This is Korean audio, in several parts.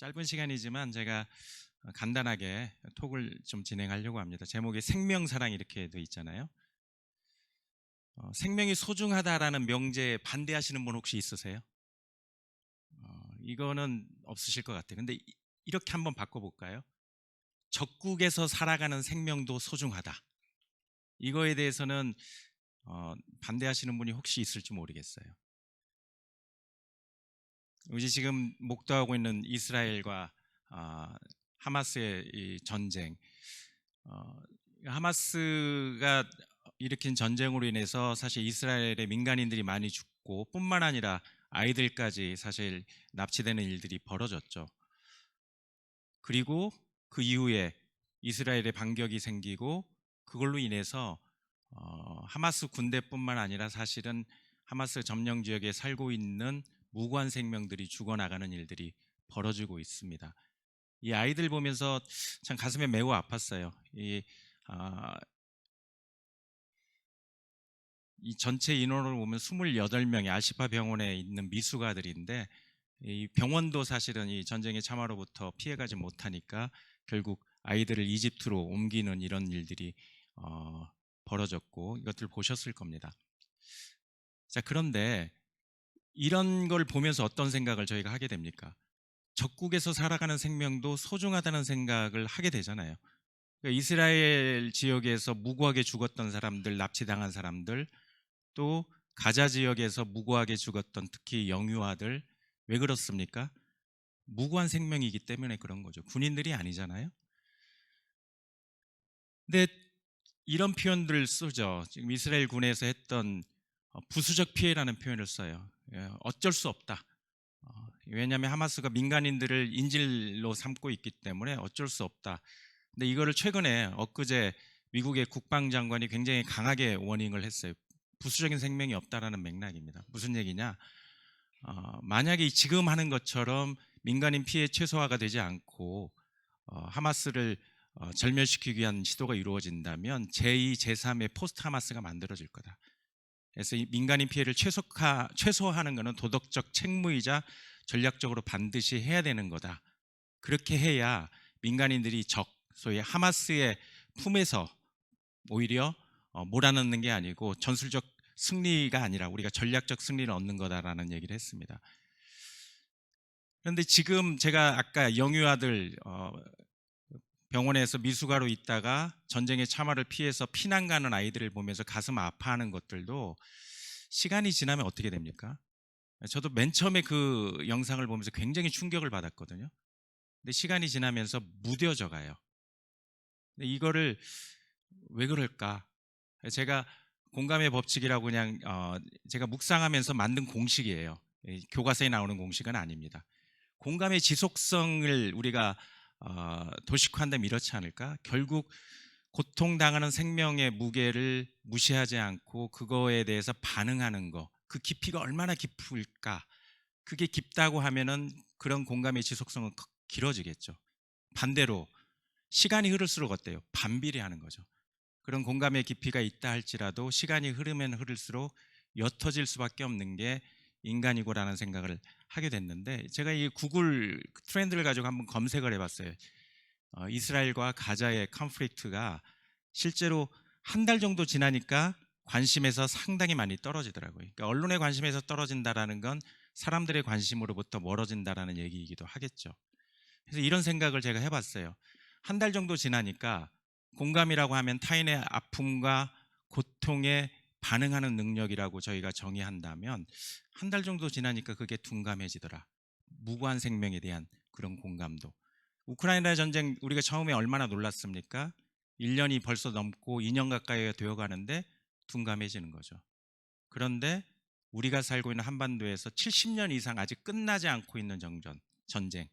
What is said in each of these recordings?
짧은 시간이지만 제가 간단하게 톡을 좀 진행하려고 합니다. 제목이 생명사랑 이렇게 돼 있잖아요. 어, 생명이 소중하다라는 명제에 반대하시는 분 혹시 있으세요? 어, 이거는 없으실 것 같아요. 근데 이- 이렇게 한번 바꿔볼까요? 적국에서 살아가는 생명도 소중하다. 이거에 대해서는 어, 반대하시는 분이 혹시 있을지 모르겠어요. 우리 지금 목도하고 있는 이스라엘과 아, 하마스의 이 전쟁, 어, 하마스가 일으킨 전쟁으로 인해서 사실 이스라엘의 민간인들이 많이 죽고 뿐만 아니라 아이들까지 사실 납치되는 일들이 벌어졌죠. 그리고 그 이후에 이스라엘의 반격이 생기고 그걸로 인해서 어, 하마스 군대뿐만 아니라 사실은 하마스 점령 지역에 살고 있는 무고한 생명들이 죽어나가는 일들이 벌어지고 있습니다. 이 아이들 보면서 참 가슴에 매우 아팠어요. 이, 아, 이 전체 인원을 보면 28명이 알시파 병원에 있는 미숙아들인데 이 병원도 사실은 이 전쟁의 참화로부터 피해가지 못하니까 결국 아이들을 이집트로 옮기는 이런 일들이 어, 벌어졌고 이것들 보셨을 겁니다. 자 그런데 이런 걸 보면서 어떤 생각을 저희가 하게 됩니까? 적국에서 살아가는 생명도 소중하다는 생각을 하게 되잖아요. 그러니까 이스라엘 지역에서 무고하게 죽었던 사람들, 납치당한 사람들, 또 가자 지역에서 무고하게 죽었던 특히 영유아들 왜 그렇습니까? 무고한 생명이기 때문에 그런 거죠. 군인들이 아니잖아요. 근데 이런 표현들을 쓰죠. 지금 이스라엘 군에서 했던 어, 부수적 피해라는 표현을 써요. 예, 어쩔 수 없다. 어, 왜냐하면 하마스가 민간인들을 인질로 삼고 있기 때문에 어쩔 수 없다. 근데 이거를 최근에 엊그제 미국의 국방장관이 굉장히 강하게 워닝을 했어요. 부수적인 생명이 없다라는 맥락입니다. 무슨 얘기냐? 어, 만약에 지금 하는 것처럼 민간인 피해 최소화가 되지 않고 어, 하마스를 어, 절멸시키기 위한 시도가 이루어진다면 제2, 제3의 포스트 하마스가 만들어질 거다. 그래서 이 민간인 피해를 최소화, 최소화하는 것은 도덕적 책무이자 전략적으로 반드시 해야 되는 거다. 그렇게 해야 민간인들이 적, 소위 하마스의 품에서 오히려 어, 몰아넣는 게 아니고 전술적 승리가 아니라 우리가 전략적 승리를 얻는 거다라는 얘기를 했습니다. 그런데 지금 제가 아까 영유아들 어, 병원에서 미숙아로 있다가 전쟁의 참화를 피해서 피난 가는 아이들을 보면서 가슴 아파하는 것들도 시간이 지나면 어떻게 됩니까? 저도 맨 처음에 그 영상을 보면서 굉장히 충격을 받았거든요. 근데 시간이 지나면서 무뎌져 가요. 이거를 왜 그럴까? 제가 공감의 법칙이라고 그냥 어, 제가 묵상하면서 만든 공식이에요. 이 교과서에 나오는 공식은 아닙니다. 공감의 지속성을 우리가 어, 도식화한다면 이렇지 않을까? 결국 고통당하는 생명의 무게를 무시하지 않고 그거에 대해서 반응하는 거, 그 깊이가 얼마나 깊을까? 그게 깊다고 하면은 그런 공감의 지속성은 더 길어지겠죠. 반대로 시간이 흐를수록 어때요? 반비례하는 거죠. 그런 공감의 깊이가 있다 할지라도 시간이 흐르면 흐를수록 옅어질 수밖에 없는 게 인간이고라는 생각을 하게 됐는데 제가 이 구글 트렌드를 가지고 한번 검색을 해봤어요. 어, 이스라엘과 가자의 컨플릭트가 실제로 한 달 정도 지나니까 관심에서 상당히 많이 떨어지더라고요. 그러니까 언론의 관심에서 떨어진다라는 건 사람들의 관심으로부터 멀어진다라는 얘기이기도 하겠죠. 그래서 이런 생각을 제가 해봤어요. 한 달 정도 지나니까 공감이라고 하면 타인의 아픔과 고통에 반응하는 능력이라고 저희가 정의한다면 한 달 정도 지나니까 그게 둔감해지더라. 무고한 생명에 대한 그런 공감도. 우크라이나 전쟁 우리가 처음에 얼마나 놀랐습니까? 1년이 벌써 넘고 2년 가까이가 되어 가는데 둔감해지는 거죠. 그런데 우리가 살고 있는 한반도에서 70년 이상 아직 끝나지 않고 있는 정전, 전쟁,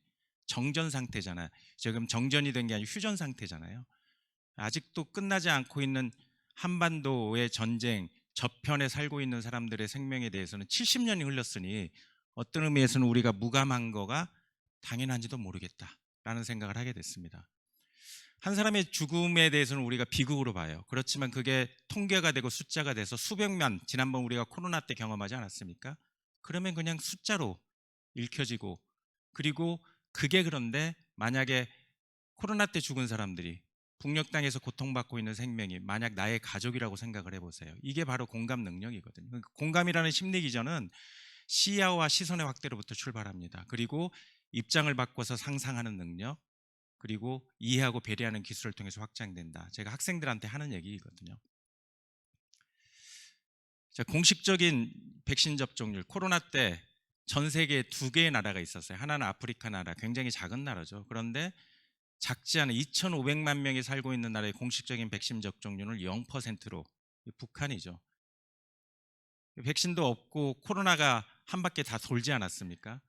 정전 상태잖아요. 지금 정전이 된 게 아니고 휴전 상태잖아요. 아직도 끝나지 않고 있는 한반도의 전쟁 저편에 살고 있는 사람들의 생명에 대해서는 70년이 흘렀으니 어떤 의미에서는 우리가 무감한 거가 당연한지도 모르겠다라는 생각을 하게 됐습니다. 한 사람의 죽음에 대해서는 우리가 비극으로 봐요. 그렇지만 그게 통계가 되고 숫자가 돼서 수백만 지난번 우리가 코로나 때 경험하지 않았습니까? 그러면 그냥 숫자로 읽혀지고 그리고 그게 그런데 만약에 코로나 때 죽은 사람들이 북녘 땅에서 고통받고 있는 생명이 만약 나의 가족이라고 생각을 해보세요. 이게 바로 공감 능력이거든요. 그러니까 공감이라는 심리 기전은 시야와 시선의 확대로부터 출발합니다. 그리고 입장을 바꿔서 상상하는 능력, 그리고 이해하고 배려하는 기술을 통해서 확장된다. 제가 학생들한테 하는 얘기거든요. 자, 공식적인 백신 접종률 코로나 때 전 세계에 두 개의 나라가 있었어요. 하나는 아프리카 나라, 굉장히 작은 나라죠. 그런데 작지 않은 2,500만 명이 살고 있는 나라의 공식적인 백신 접종률은 0%로 북한이죠. 백신도 없고 코로나가 한 바퀴 다 돌지 않았습니까?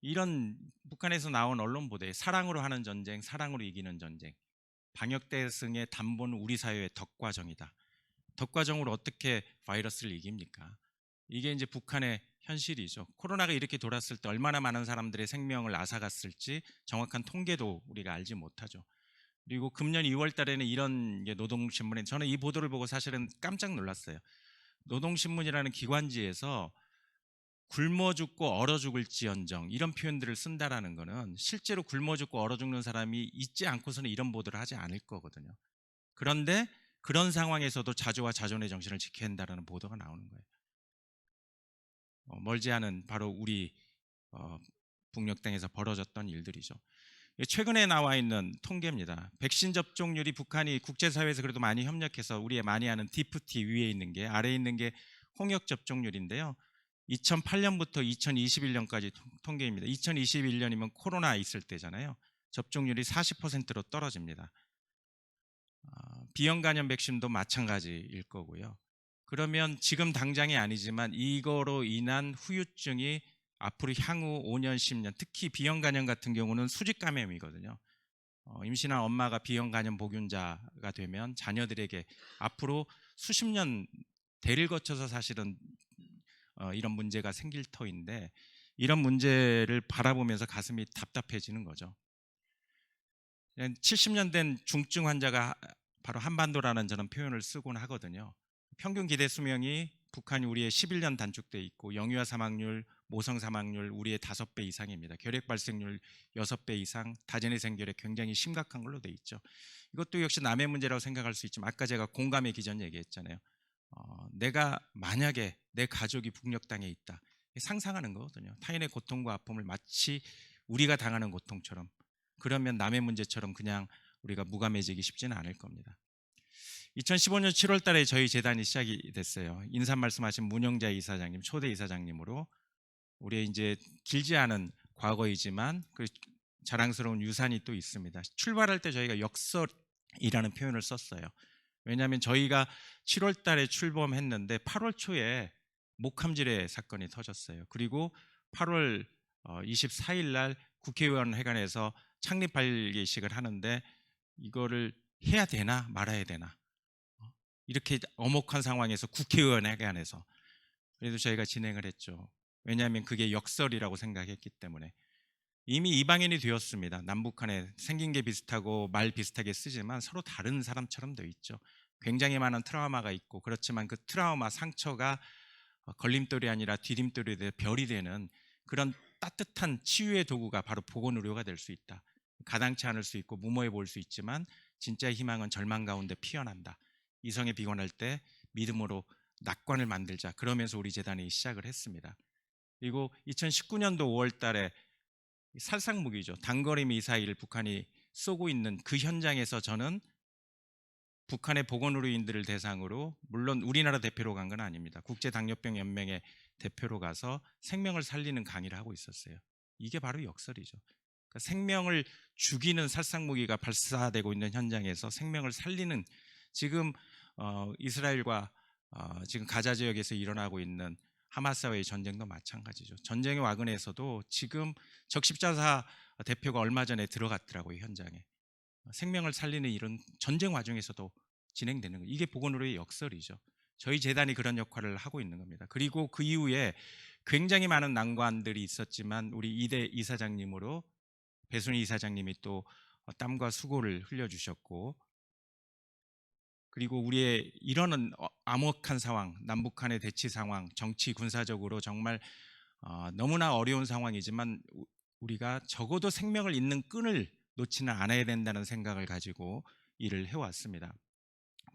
이런 북한에서 나온 언론 보도에 사랑으로 하는 전쟁, 사랑으로 이기는 전쟁. 방역 대승의 담보는 우리 사회의 덕과정이다. 덕과정으로 어떻게 바이러스를 이깁니까? 이게 이제 북한의 현실이죠. 코로나가 이렇게 돌았을 때 얼마나 많은 사람들의 생명을 앗아갔을지 정확한 통계도 우리가 알지 못하죠. 그리고 금년 2월 달에는 이런 게 노동신문에 저는 이 보도를 보고 사실은 깜짝 놀랐어요. 노동신문이라는 기관지에서 굶어 죽고 얼어 죽을지언정 이런 표현들을 쓴다라는 거는 실제로 굶어 죽고 얼어 죽는 사람이 있지 않고서는 이런 보도를 하지 않을 거거든요. 그런데 그런 상황에서도 자조와 자존의 정신을 지켜야 한다는 보도가 나오는 거예요. 어, 멀지 않은 바로 우리 어, 북녘 땅에서 벌어졌던 일들이죠. 최근에 나와 있는 통계입니다. 백신 접종률이 북한이 국제사회에서 그래도 많이 협력해서 우리의 많이 아는 디프티 위에 있는 게 아래에 있는 게 홍역 접종률인데요. 2008년부터 2021년까지 통계입니다. 2021년이면 코로나 있을 때잖아요. 접종률이 40%로 떨어집니다. 어, 비형 간염 백신도 마찬가지일 거고요. 그러면 지금 당장이 아니지만 이거로 인한 후유증이 앞으로 향후 5년, 10년, 특히 비형 간염 같은 경우는 수직 감염이거든요. 어, 임신한 엄마가 비형 간염 보균자가 되면 자녀들에게 앞으로 수십 년 대를 거쳐서 사실은 어, 이런 문제가 생길 터인데 이런 문제를 바라보면서 가슴이 답답해지는 거죠. 70년 된 중증 환자가 바로 한반도라는 저는 표현을 쓰곤 하거든요. 평균 기대 수명이 북한이 우리의 11년 단축돼 있고 영유아 사망률, 모성 사망률 우리의 5배 이상입니다. 결핵 발생률 6배 이상, 다전의 생결핵 굉장히 심각한 걸로 돼 있죠. 이것도 역시 남의 문제라고 생각할 수 있지만 아까 제가 공감의 기전 얘기했잖아요. 어, 내가 만약에 내 가족이 북녘 땅에 있다. 상상하는 거거든요. 타인의 고통과 아픔을 마치 우리가 당하는 고통처럼 그러면 남의 문제처럼 그냥 우리가 무감해지기 쉽지는 않을 겁니다. 2015년 7월 달에 저희 재단이 시작이 됐어요. 인사 말씀하신 문영자 이사장님, 초대 이사장님으로 우리의 이제 길지 않은 과거이지만 그 자랑스러운 유산이 또 있습니다. 출발할 때 저희가 역설이라는 표현을 썼어요. 왜냐하면 저희가 7월 달에 출범했는데 8월 초에 목함질의 사건이 터졌어요. 그리고 8월 24일 어, 날 국회의원 회관에서 창립 발기식을 하는데 이거를 해야 되나 말아야 되나 이렇게 엄혹한 상황에서 국회의원 회관에서 그래도 저희가 진행을 했죠. 왜냐하면 그게 역설이라고 생각했기 때문에 이미 이방인이 되었습니다. 남북한에 생긴 게 비슷하고 말 비슷하게 쓰지만 서로 다른 사람처럼 되어 있죠. 굉장히 많은 트라우마가 있고 그렇지만 그 트라우마 상처가 걸림돌이 아니라 디딤돌이 돼 별이 되는 그런 따뜻한 치유의 도구가 바로 보건 의료가 될 수 있다. 가당치 않을 수 있고 무모해 보일 수 있지만 진짜 희망은 절망 가운데 피어난다. 이성에 비관할 때 믿음으로 낙관을 만들자. 그러면서 우리 재단이 시작을 했습니다. 그리고 2019년도 5월 달에 살상 무기죠. 단거리 미사일을 북한이 쏘고 있는 그 현장에서 저는 북한의 보건의료인들을 대상으로 물론 우리나라 대표로 간 건 아닙니다. 국제당뇨병 연맹의 대표로 가서 생명을 살리는 강의를 하고 있었어요. 이게 바로 역설이죠. 그러니까 생명을 죽이는 살상 무기가 발사되고 있는 현장에서 생명을 살리는 지금 어, 이스라엘과 어, 지금 가자 지역에서 일어나고 있는 하마스와의 전쟁도 마찬가지죠. 전쟁의 와근에서도 지금 적십자사 대표가 얼마 전에 들어갔더라고요 현장에 생명을 살리는 일은 전쟁 와중에서도 진행되는 거예요. 이게 보건의료의 역설이죠. 저희 재단이 그런 역할을 하고 있는 겁니다. 그리고 그 이후에 굉장히 많은 난관들이 있었지만 우리 이대 이사장님으로 배순희 이사장님이 또 땀과 수고를 흘려주셨고 그리고 우리의 이러는 어, 암흑한 상황, 남북한의 대치 상황, 정치 군사적으로 정말 어, 너무나 어려운 상황이지만 우리가 적어도 생명을 잇는 끈을 놓지는 않아야 된다는 생각을 가지고 일을 해왔습니다.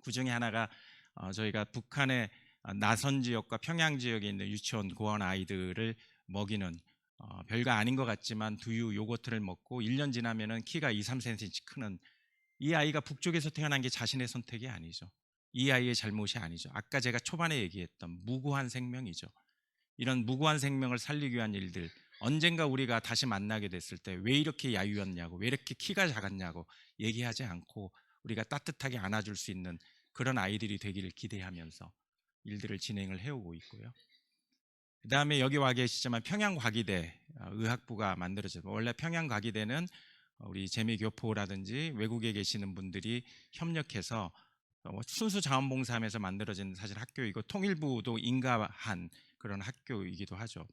그 중에 하나가 어, 저희가 북한의 어, 나선 지역과 평양 지역에 있는 유치원 고원 아이들을 먹이는 어, 별거 아닌 것 같지만 두유 요거트를 먹고 1년 지나면은 키가 2, 3cm 크는 이 아이가 북쪽에서 태어난 게 자신의 선택이 아니죠. 이 아이의 잘못이 아니죠. 아까 제가 초반에 얘기했던 무고한 생명이죠. 이런 무고한 생명을 살리기 위한 일들 언젠가 우리가 다시 만나게 됐을 때 왜 이렇게 야유였냐고 왜 이렇게 키가 작았냐고 얘기하지 않고 우리가 따뜻하게 안아줄 수 있는 그런 아이들이 되기를 기대하면서 일들을 진행을 해오고 있고요. 그 다음에 여기 와 계시지만 평양과기대 어, 의학부가 만들어졌고 원래 평양과기대는 우리 재미교포라든지 외국에 계시는 분들이 협력해서 어, 순수 자원봉사하면서 만들어진 사실 학교이고 통일부도 인가한 그런 학교이기도 하죠.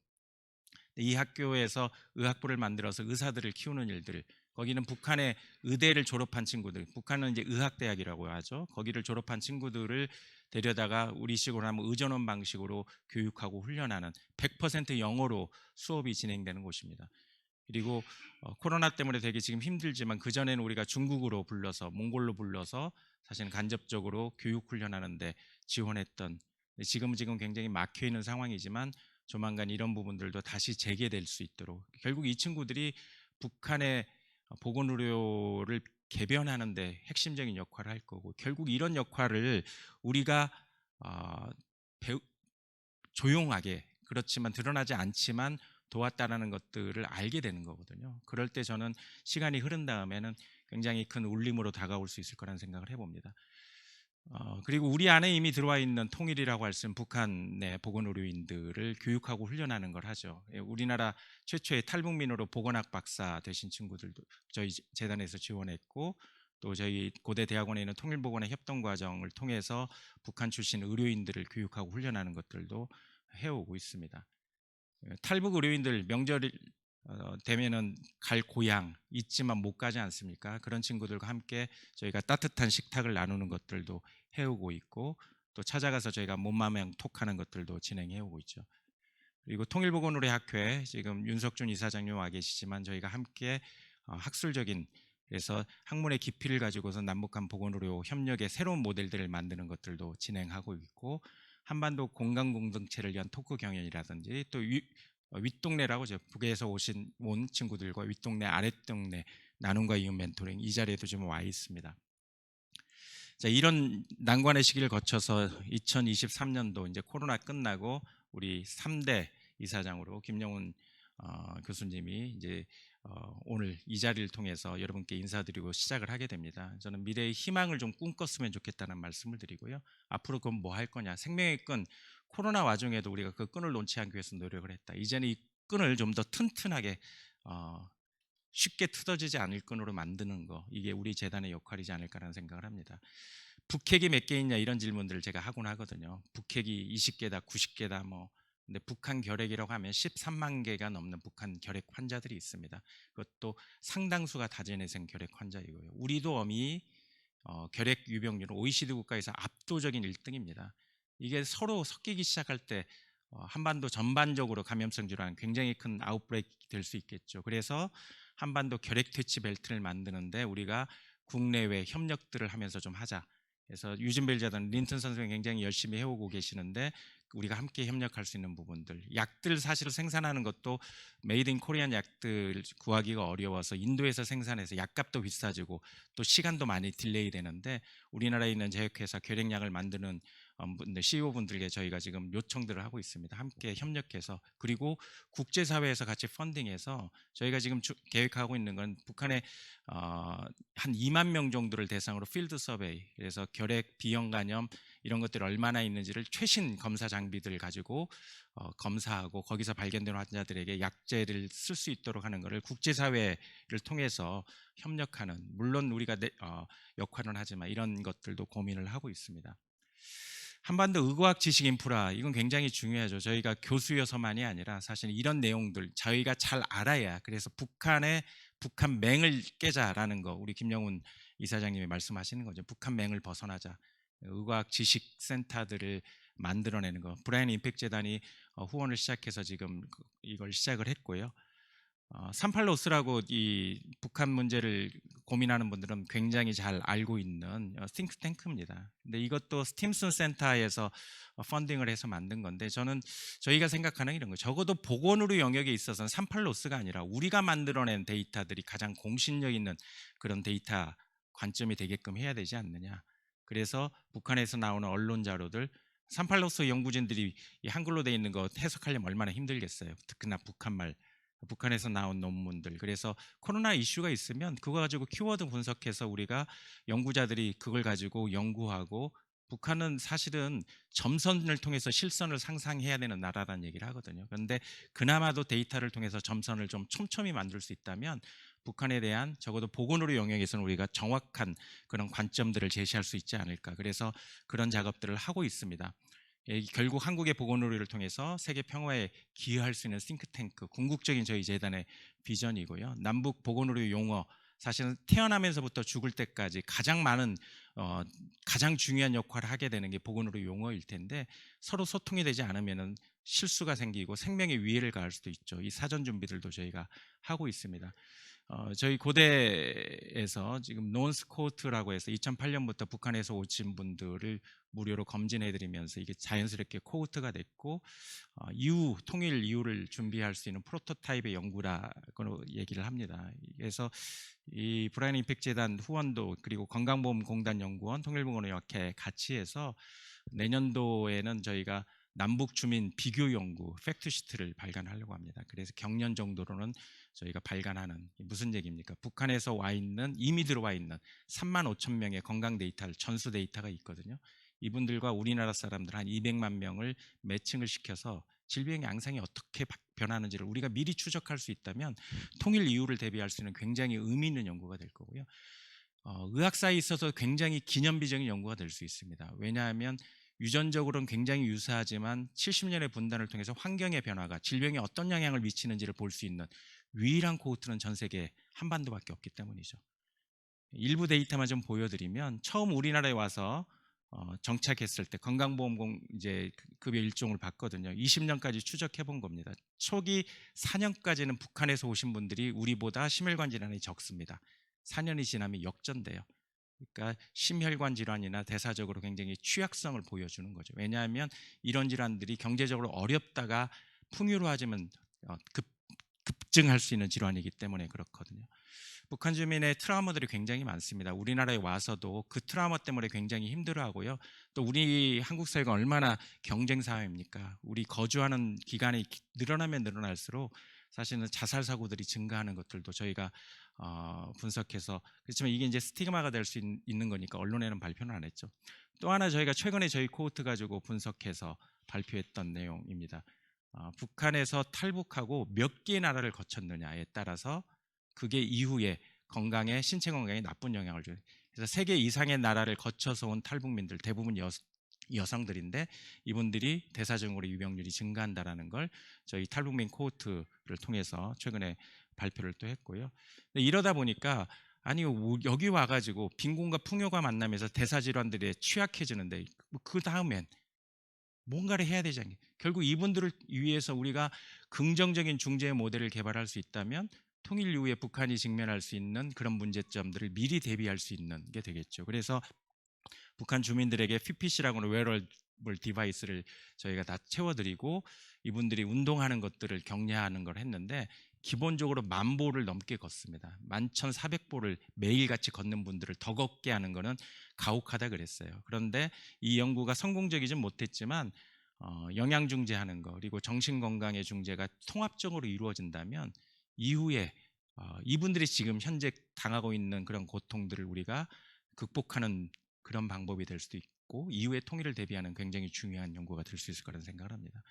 이 학교에서 의학부를 만들어서 의사들을 키우는 일들 거기는 북한의 의대를 졸업한 친구들 북한은 이제 의학대학이라고 하죠 거기를 졸업한 친구들을 데려다가 우리식으로 하면 의전원 방식으로 교육하고 훈련하는 100% 영어로 수업이 진행되는 곳입니다 그리고 어, 코로나 때문에 되게 지금 힘들지만 그 전에는 우리가 중국으로 불러서 몽골로 불러서 사실은 간접적으로 교육 훈련하는데 지원했던 지금 지금 굉장히 막혀 있는 상황이지만 조만간 이런 부분들도 다시 재개될 수 있도록. 결국 이 친구들이 북한의 보건 의료를 개변하는데 핵심적인 역할을 할 거고 결국 이런 역할을 우리가 어, 배우, 조용하게 그렇지만 드러나지 않지만 도왔다라는 것들을 알게 되는 거거든요. 그럴 때 저는 시간이 흐른 다음에는 굉장히 큰 울림으로 다가올 수 있을 거라는 생각을 해봅니다. 어, 그리고 우리 안에 이미 들어와 있는 통일이라고 할 수 있는 북한의 보건 의료인들을 교육하고 훈련하는 걸 하죠. 예, 우리나라 최초의 탈북민으로 보건학 박사 되신 친구들도 저희 재단에서 지원했고 또 저희 고대 대학원에 있는 통일보건의 협동 과정을 통해서 북한 출신 의료인들을 교육하고 훈련하는 것들도 해오고 있습니다. 예, 탈북 의료인들 명절 어, 되면은 갈 고향 있지만 못 가지 않습니까? 그런 친구들과 함께 저희가 따뜻한 식탁을 나누는 것들도 해오고 있고 또 찾아가서 저희가 몸마명 톡하는 것들도 진행해 오고 있죠. 그리고 통일보건의료학회 지금 윤석준 이사장님 와 계시지만 저희가 함께 어, 학술적인 그래서 학문의 깊이를 가지고서 남북한 보건의료 협력의 새로운 모델들을 만드는 것들도 진행하고 있고 한반도 공간 공동체를 위한 토크 경연이라든지 또 어, 윗동네라고 저 북에서 오신 온 친구들과 윗동네 아랫동네 나눔과 이웃 멘토링 이 자리에도 좀 와 있습니다. 자, 이런 난관의 시기를 거쳐서 2023년도 이제 코로나 끝나고 우리 3대 이사장으로 김영훈 어, 교수님이 이제 어, 오늘 이 자리를 통해서 여러분께 인사드리고 시작을 하게 됩니다. 저는 미래의 희망을 좀 꿈꿨으면 좋겠다는 말씀을 드리고요. 앞으로 그럼 뭐 할 거냐? 생명의 끈 코로나 와중에도 우리가 그 끈을 놓지 않기 위해서 노력을 했다. 이제는 이 끈을 좀 더 튼튼하게 어, 쉽게 틀어지지 않을 끈으로 만드는 거 이게 우리 재단의 역할이지 않을까라는 생각을 합니다. 북핵이 몇 개 있냐 이런 질문들을 제가 하곤 하거든요. 북핵이 20개다, 90개다 뭐 근데 북한 결핵이라고 하면 13만 개가 넘는 북한 결핵 환자들이 있습니다. 그것도 상당수가 다재내생 결핵 환자이고요. 우리도 어미 어, 결핵 유병률은 OECD 국가에서 압도적인 1등입니다. 이게 서로 섞이기 시작할 때 어, 한반도 전반적으로 감염성 질환 굉장히 큰 아웃브레이크 될 수 있겠죠. 그래서 한반도 결핵 퇴치 벨트를 만드는데 우리가 국내외 협력들을 하면서 좀 하자. 그래서 유진벨 자단 린튼 선생이 굉장히 열심히 해오고 계시는데 우리가 함께 협력할 수 있는 부분들. 약들 사실을 생산하는 것도 메이드 인 코리안 약들 구하기가 어려워서 인도에서 생산해서 약값도 비싸지고 또 시간도 많이 딜레이 되는데 우리나라에 있는 제약회사 결핵약을 만드는 분들, CEO분들께 저희가 지금 요청들을 하고 있습니다. 함께 협력해서 그리고 국제사회에서 같이 펀딩해서 저희가 지금 주, 계획하고 있는 건 북한의 어, 한 2만 명 정도를 대상으로 필드 서베이 그래서 결핵, 비형 간염 이런 것들이 얼마나 있는지를 최신 검사 장비들을 가지고 어, 검사하고 거기서 발견된 환자들에게 약제를 쓸 수 있도록 하는 것을 국제사회를 통해서 협력하는 물론 우리가 내, 어, 역할은 하지만 이런 것들도 고민을 하고 있습니다. 한반도 의과학 지식 인프라 이건 굉장히 중요하죠. 저희가 교수여서만이 아니라 사실 이런 내용들 저희가 잘 알아야 그래서 북한의 북한 맹을 깨자라는 거 우리 김영훈 이사장님이 말씀하시는 거죠. 북한 맹을 벗어나자. 의과학 지식 센터들을 만들어내는 거. 브라이언 임팩 재단이 어, 후원을 시작해서 지금 그 이걸 시작을 했고요. 어, 38로스라고 이 북한 문제를 고민하는 분들은 굉장히 잘 알고 있는 어, 싱크탱크입니다. 근데 이것도 스팀슨 센터에서 어, 펀딩을 해서 만든 건데 저는 저희가 생각하는 이런 거 적어도 보건의료 영역에 있어서는 38로스가 아니라 우리가 만들어낸 데이터들이 가장 공신력 있는 그런 데이터 관점이 되게끔 해야 되지 않느냐. 그래서 북한에서 나오는 언론 자료들 38로스 연구진들이 이 한글로 돼 있는 거 해석하려면 얼마나 힘들겠어요. 특히나 북한말 북한에서 나온 논문들. 그래서 코로나 이슈가 있으면 그거 가지고 키워드 분석해서 우리가 연구자들이 그걸 가지고 연구하고 북한은 사실은 점선을 통해서 실선을 상상해야 되는 나라라는 얘기를 하거든요. 그런데 그나마도 데이터를 통해서 점선을 좀 촘촘히 만들 수 있다면 북한에 대한 적어도 보건의료 영역에서는 우리가 정확한 그런 관점들을 제시할 수 있지 않을까. 그래서 그런 작업들을 하고 있습니다. 예, 결국 한국의 보건의료를 통해서 세계 평화에 기여할 수 있는 싱크탱크, 궁극적인 저희 재단의 비전이고요. 남북 보건의료 용어 사실은 태어나면서부터 죽을 때까지 가장 많은 어, 가장 중요한 역할을 하게 되는 게 보건의료 용어일 텐데 서로 소통이 되지 않으면은 실수가 생기고 생명의 위해를 가할 수도 있죠. 이 사전 준비들도 저희가 하고 있습니다. 어, 저희 고대에서 지금 논스코트라고 해서 2008년부터 북한에서 오신 분들을 무료로 검진해드리면서 이게 자연스럽게 코호트가 됐고 어, 이후 통일 이후를 준비할 수 있는 프로토타입의 연구라고 얘기를 합니다. 그래서 이 브라이언 임팩 재단 후원도 그리고 건강보험공단 연구원 통일보건의학회 같이 해서 내년도에는 저희가 남북 주민 비교 연구 팩트 시트를 발간하려고 합니다. 그래서 경년 정도로는 저희가 발간하는 무슨 얘기입니까? 북한에서 와 있는 이미 들어와 있는 3만 5천 명의 건강 데이터를 전수 데이터가 있거든요. 이분들과 우리나라 사람들 한 200만 명을 매칭을 시켜서 질병의 양상이 어떻게 바- 변하는지를 우리가 미리 추적할 수 있다면 통일 이후를 대비할 수 있는 굉장히 의미 있는 연구가 될 거고요. 어, 의학사에 있어서 굉장히 기념비적인 연구가 될 수 있습니다. 왜냐하면 유전적으로는 굉장히 유사하지만 70년의 분단을 통해서 환경의 변화가 질병에 어떤 영향을 미치는지를 볼 수 있는 유일한 코호트는 전 세계 한반도밖에 없기 때문이죠. 일부 데이터만 좀 보여드리면 처음 우리나라에 와서 어, 정착했을 때 건강보험공 이제 그- 급여 일종을 받거든요. 20년까지 추적해 본 겁니다. 초기 4년까지는 북한에서 오신 분들이 우리보다 심혈관 질환이 적습니다. 4년이 지나면 역전돼요. 그러니까 심혈관 질환이나 대사적으로 굉장히 취약성을 보여주는 거죠. 왜냐하면 이런 질환들이 경제적으로 어렵다가 풍요로워지면 어, 급, 급증할 수 있는 질환이기 때문에 그렇거든요. 북한 주민의 트라우마들이 굉장히 많습니다. 우리나라에 와서도 그 트라우마 때문에 굉장히 힘들어하고요. 또 우리 한국 사회가 얼마나 경쟁 사회입니까? 우리 거주하는 기간이 기- 늘어나면 늘어날수록 사실은 자살 사고들이 증가하는 것들도 저희가 어, 분석해서 그렇지만 이게 이제 스티그마가 될 수 있는 거니까 언론에는 발표는 안 했죠. 또 하나 저희가 최근에 저희 코호트 가지고 분석해서 발표했던 내용입니다. 어, 북한에서 탈북하고 몇 개의 나라를 거쳤느냐에 따라서 그게 이후에 건강에 신체 건강에 나쁜 영향을 줘요. 그래서 세개 이상의 나라를 거쳐서 온 탈북민들 대부분 여, 여성들인데 이분들이 대사적으로 유병률이 증가한다라는 걸 저희 탈북민 코호트를 통해서 최근에 발표를 또 했고요. 이러다 보니까 아니 뭐 여기 와가지고 빈곤과 풍요가 만나면서 대사 질환들이 취약해지는데 그 다음엔 뭔가를 해야 되지 않겠? 결국 이분들을 위해서 우리가 긍정적인 중재 모델을 개발할 수 있다면 통일 이후에 북한이 직면할 수 있는 그런 문제점들을 미리 대비할 수 있는 게 되겠죠. 그래서 북한 주민들에게 PPC라고 하는 웨어러블 디바이스를 저희가 다 채워드리고 이분들이 운동하는 것들을 격려하는 걸 했는데 기본적으로 만 보를 넘게 걷습니다. 만 천 사백 보를 매일같이 걷는 분들을 더 걷게 하는 것은 가혹하다 그랬어요. 그런데 이 연구가 성공적이진 못했지만 어, 영양 중재하는 거 그리고 정신 건강의 중재가 통합적으로 이루어진다면 이후에 어, 이분들이 지금 현재 당하고 있는 그런 고통들을 우리가 극복하는 그런 방법이 될 수도 있고 이후에 통일을 대비하는 굉장히 중요한 연구가 될 수 있을 거라는 생각을 합니다.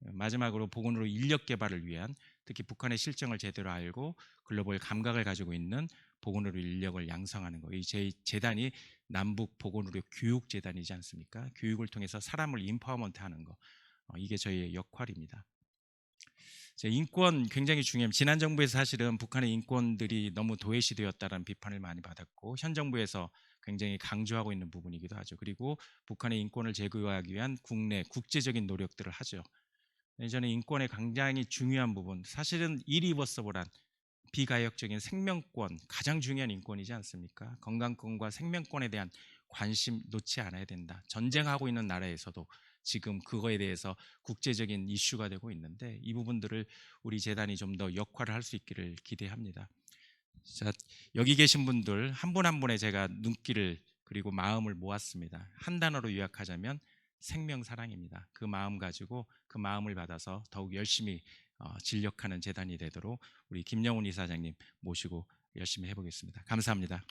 마지막으로 보건으로 인력 개발을 위한 특히 북한의 실정을 제대로 알고 글로벌 감각을 가지고 있는 보건의료 인력을 양성하는 거. 이 제 재단이 남북 보건의료 교육 재단이지 않습니까? 교육을 통해서 사람을 인파워먼트 하는 거. 어, 이게 저희의 역할입니다. 제 인권 굉장히 중요합니다. 지난 정부에서 사실은 북한의 인권들이 너무 도외시되었다는 비판을 많이 받았고 현 정부에서 굉장히 강조하고 있는 부분이기도 하죠. 그리고 북한의 인권을 제거하기 위한 국내 국제적인 노력들을 하죠. 네, 저는 인권의 굉장히 중요한 부분, 사실은 이리버서블한 비가역적인 생명권 가장 중요한 인권이지 않습니까? 건강권과 생명권에 대한 관심 놓지 않아야 된다. 전쟁하고 있는 나라에서도 지금 그거에 대해서 국제적인 이슈가 되고 있는데 이 부분들을 우리 재단이 좀 더 역할을 할 수 있기를 기대합니다. 자, 여기 계신 분들 한 분한 분의 제가 눈길을 그리고 마음을 모았습니다. 한 단어로 요약하자면 생명 사랑입니다. 그 마음 가지고 그 마음을 받아서 더욱 열심히 어, 진력하는 재단이 되도록 우리 김영훈 이사장님 모시고 열심히 해보겠습니다. 감사합니다.